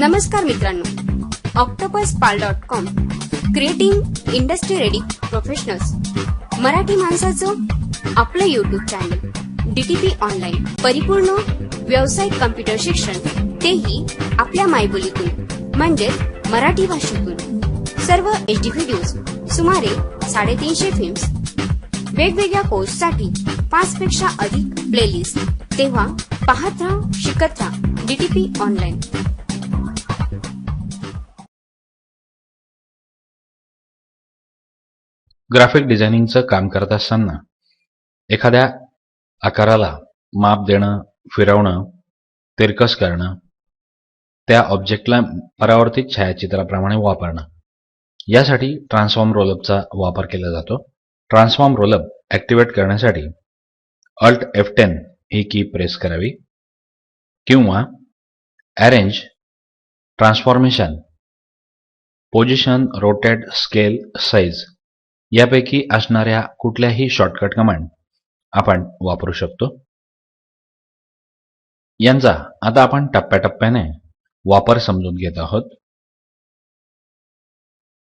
नमस्कार मित्रांनो. Octopus pal dot com creating industry ready professionals Marathi माणसाचं आपलं युट्यूब चॅनल डीटीपी ऑनलाईन परिपूर्ण व्यावसायिक कम्प्युटर शिक्षण तेही आपल्या मायबोलीतून म्हणजे मराठी भाषेतून. सर्व एचडी व्हिडिओज सुमारे साडेतीनशे फिल्म्स वेगवेगळ्या कोर्ससाठी पाच पेक्षा अधिक प्लेलिस्ट तेव्हा पाहत राहा शिकत राहा डीटीपी ऑनलाईन ग्राफिक डिझायनिंगचं काम करत असताना एखाद्या आकाराला माप देणं फिरवणं तिरकस करणं त्या ऑब्जेक्टला परावर्तित छायाचित्राप्रमाणे वापरणं. यासाठी ट्रान्सफॉर्म रोलअपचा वापर केला जातो. ट्रान्सफॉर्म रोलअप ॲक्टिवेट करण्यासाठी अल्ट एफ टेन ही की प्रेस करावी किंवा arrange transformation position rotate scale size यापैकी असणाऱ्या कुठल्याही शॉर्टकट कमांड आपण वापरू शकतो. यांचा आता आपण टप्प्याटप्प्याने वापर समजून घेत आहोत.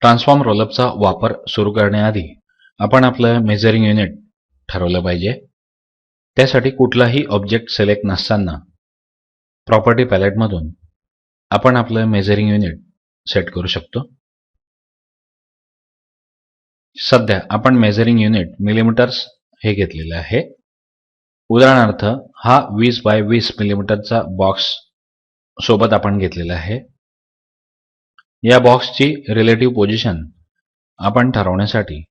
ट्रान्सफॉर्म रोलअपचा वापर सुरू करण्याआधी आपण आपलं मेजरिंग युनिट ठरवलं पाहिजे. त्यासाठी कुठलाही ऑब्जेक्ट सिलेक्ट नसताना प्रॉपर्टी पॅलेटमधून आपण आपलं मेजरिंग युनिट सेट करू शकतो. सध्या आपण मेजरिंग युनिट मिलीमीटर्स हे घेतलेलं आहे. उदाहरणार्थ हा वीस बाय वीस मिलीमीटरचा बॉक्स सोबत आपण घेतलेला आहे. या बॉक्सची रिलेटिव्ह पोझिशन आपण ठरवण्यासाठी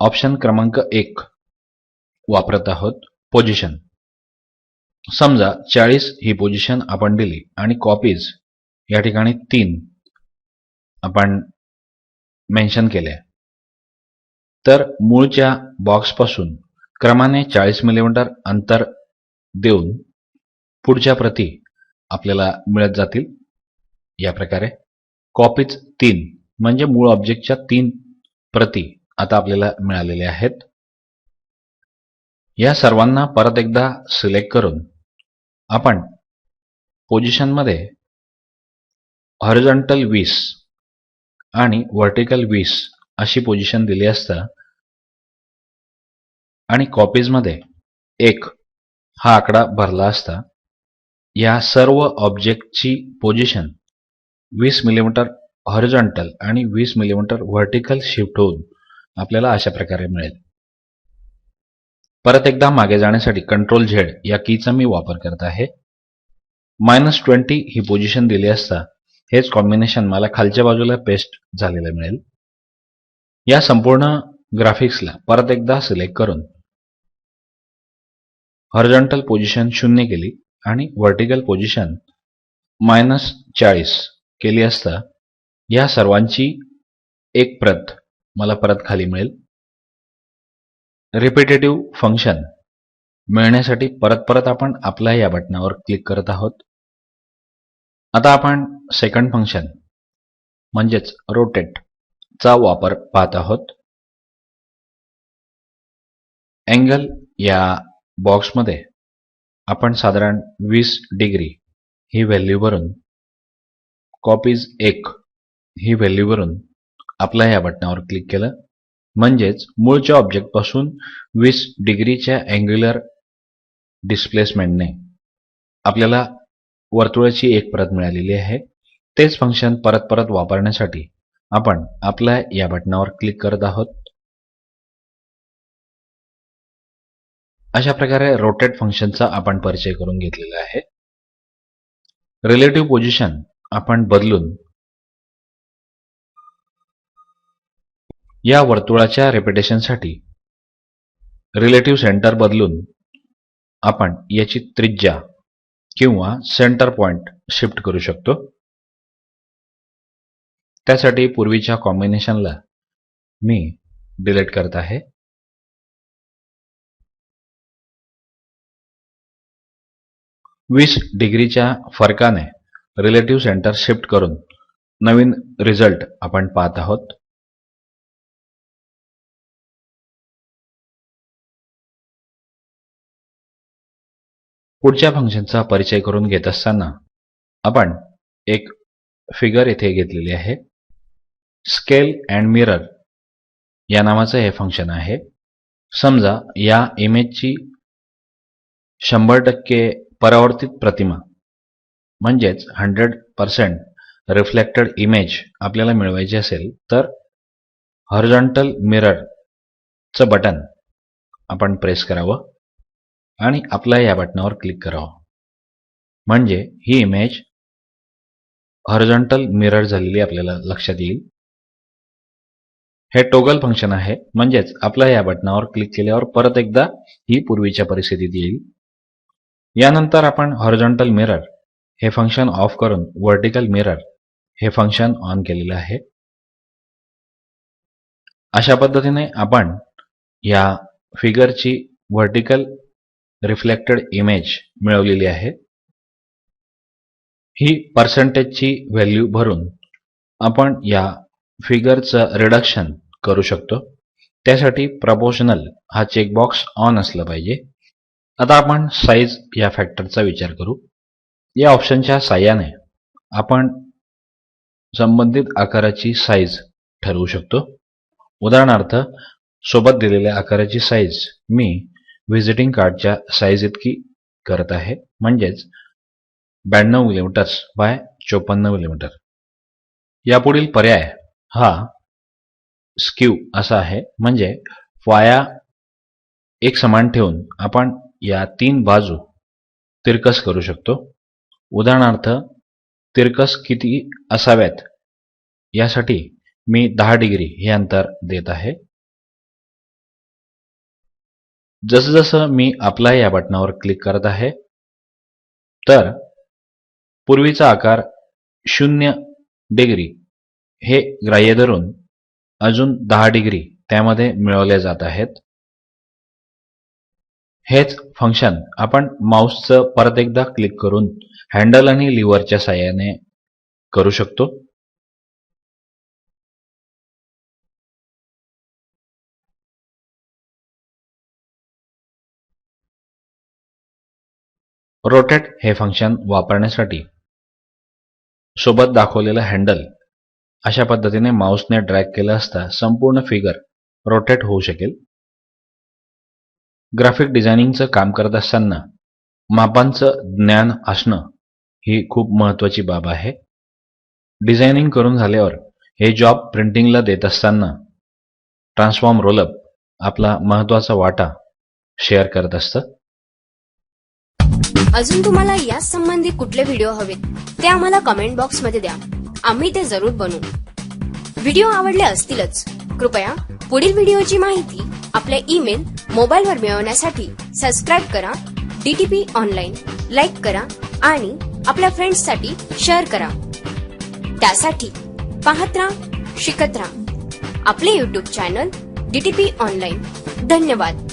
ऑप्शन क्रमांक एक वापरत आहोत. पोझिशन समजा चाळीस ही पोझिशन आपण दिली आणि कॉपीज या ठिकाणी तीन आपण मेन्शन केल्या तर मूळच्या बॉक्सपासून क्रमाने चाळीस मिलीमीटर अंतर देऊन पुढच्या प्रती आपल्याला मिळत जातील. या प्रकारे कॉपीज तीन म्हणजे मूळ ऑब्जेक्टच्या तीन प्रती आता आपल्याला मिळालेल्या आहेत. या सर्वांना परत एकदा सिलेक्ट करून आपण पोझिशनमध्ये हॉरिझॉन्टल वीस आणि व्हर्टिकल वीस अशी पोझिशन दिली असता. आणि कॉपीजमध्ये एक हा आकडा भरला असता. या सर्व ऑब्जेक्टची पोझिशन वीस मिलीमीटर हॉरिझॉन्टल आणि वीस मिलीमीटर व्हर्टिकल शिफ्ट होऊन आपल्याला अशा प्रकारे मिळेल. परत एकदा मागे जाण्यासाठी कंट्रोल झेड या कीचा मी वापर करत आहे. मायनस ट्वेंटी ही पोझिशन दिली असता हेच कॉम्बिनेशन मला खालच्या बाजूला पेस्ट झालेलं मिळेल. या संपूर्ण ग्राफिक्सला परत एकदा सिलेक्ट करून हॉरिझॉन्टल पोझिशन शून्य केली आणि व्हर्टिकल पोझिशन मायनस चाळीस केली असता या सर्वांची एक प्रत मला परत खाली मिळेल. रिपिटेटिव्ह फंक्शन मिळण्यासाठी परत परत आपण आपल्या या बटनावर क्लिक करत आहोत. आता आपण सेकंड फंक्शन म्हणजेच रोटेट चा वापर पाहत आहोत. अँगल या बॉक्समध्ये आपण साधारण वीस डिग्री ही व्हॅल्यूवरून कॉपीज एक ही व्हॅल्यूवरून आपल्या या बटनावर क्लिक केलं. म्हणजेच मूळच्या ऑब्जेक्टपासून वीस डिग्रीच्या अँग्युलर डिस्प्लेसमेंटने आपल्याला वर्तुळाची एक परत मिळालेली आहे. तेच फंक्शन परत परत वापरण्यासाठी आपण अप्लाय या बटनावर क्लिक करत आहोत. अशा प्रकारे रोटेट फंक्शनचा आपण परिचय करून घेतलेला आहे. रिलेटिव्ह पोझिशन आपण बदलून या वर्तुळाच्या रेपिटेशनसाठी रिलेटिव्ह सेंटर बदलून आपण याची त्रिज्या किंवा सेंटर पॉइंट शिफ्ट करू शकतो. त्यासाठी पूर्वीच्या कॉम्बिनेशनला मी डिलीट करत आहे. वीस डिग्रीच्या फरकाने रिलेटिव्ह सेंटर शिफ्ट करून नवीन रिझल्ट आपण पाहत आहोत. पुढच्या फंक्शनचा परिचय करून घेत असताना आपण एक फिगर येथे घेतलेली आहे. स्केल अँड मिरर या नावाचं हे फंक्शन आहे. समजा या इमेजची शंभर टक्के परावर्तित प्रतिमा म्हणजेच हंड्रेड पर्सेंट रिफ्लेक्टेड इमेज आपल्याला मिळवायची असेल तर हॉरिझॉन्टल मिररचं बटन आपण प्रेस करावं आणि आपल्या या बटनावर क्लिक करावं. म्हणजे ही इमेज हॉरिझॉन्टल मिरर झालेली आपल्याला लक्षात येईल. हे टोगल फंक्शन आहे. म्हणजेच आपल्या या बटनावर क्लिक केल्यावर परत एकदा ही पूर्वीच्या परिस्थितीत येईल. यानंतर आपण हॉरिझॉन्टल मिरर हे फंक्शन ऑफ करून व्हर्टिकल मिरर हे फंक्शन ऑन केलेलं आहे. अशा पद्धतीने आपण या फिगरची व्हर्टिकल रिफ्लेक्टेड इमेज मिळवलेली आहे. ही पर्सेंटेजची व्हॅल्यू भरून आपण या फिगरचं रिडक्शन करू शकतो. त्यासाठी प्रपोशनल हा चेकबॉक्स ऑन असला पाहिजे. आता आपण साईज या फॅक्टरचा विचार करू. या ऑप्शनच्या साह्याने आपण संबंधित आकाराची साईज ठरवू शकतो. उदाहरणार्थ सोबत दिलेल्या आकाराची साईज मी व्हिजिटिंग कार्डच्या साईज इतकी करत आहे. म्हणजेच ब्याण्णव मिलीमीटर्स बाय चोपन्न मिलीमीटर यापुढील पर्याय हा स्क्यू असा आहे. म्हणजे वाया एक समान ठेवून आपण या तीन बाजू तिरकस करू शकतो. उदाहरणार्थ तिरकस किती असाव्यात? यासाठी मी दहा डिग्री हे अंतर देत आहे. जसजसं मी अप्लाय या बटनावर क्लिक करत आहे तर पूर्वीचा आकार शून्य डिग्री हे ग्राह्य धरून अजून दहा डिग्री त्यामध्ये मिळवले जात आहेत. हेच फंक्शन आपण माऊसचं परत एकदा क्लिक करून हँडल आणि लिव्हरच्या साह्याने करू शकतो. रोटेट हे फंक्शन वापरण्यासाठी सोबत दाखवलेलं हँडल अशा पद्धतीने माऊसने ड्रॅग केलं असता संपूर्ण फिगर रोटेट होऊ शकेल. ग्राफिक डिझायनिंगचं काम करत असताना मापांचं ज्ञान असणं ही खूप महत्वाची बाब आहे. डिझायनिंग करून झाल्यावर हे जॉब प्रिंटिंगला देत असताना ट्रान्सफॉर्म रोलअप आपला महत्त्वाचा वाटा शेअर करत असतं. अजून तुम्हाला याच संबंधी कुठले व्हिडिओ हवेत ते आम्हाला कमेंट बॉक्समध्ये द्या. आम्ही ते जरूर बनवू. व्हिडिओ आवडले असतीलच. कृपया पुढील व्हिडिओची माहिती आपल्या ईमेल मोबाईलवर मिळवण्यासाठी सबस्क्राईब करा डीटीपी ऑनलाईन लाईक करा आणि आपल्या फ्रेंड्ससाठी शेअर करा. त्यासाठी पाहत राहा शिकत राहा. आपले युट्यूब चॅनल डीटीपी ऑनलाईन. धन्यवाद.